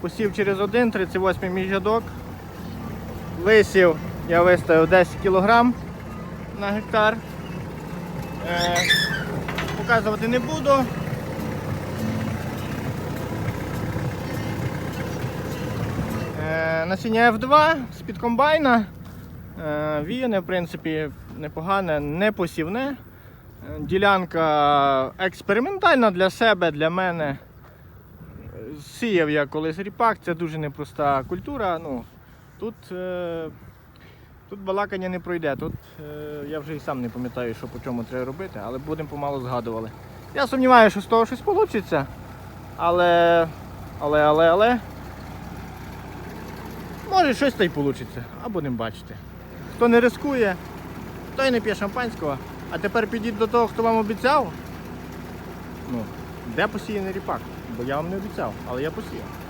Посів через один, 38 міжрядок. Висів я виставив 10 кг на гектар. Е, показувати не буду. Е, насіння F2 з-під комбайна. Е, віяне, в принципі, непогане, не посівне. Е, Ділянка експериментальна для себе, для мене. Сіяв я колись ріпак, це дуже непроста культура. Ну, тут, е, тут балакання не пройде. Тут е, я вже і сам не пам'ятаю, що по чому треба робити, але будемо помалу згадували. Я сумніваюся, що з того щось вийде. Але, але, але, але. Може щось та й вийде, а будемо бачити. Хто не рискує, той не п'є шампанського. А тепер підіть до того, хто вам обіцяв. Ну, де посіяний ріпак? Бо я вам не обіцяв, але я посіяв.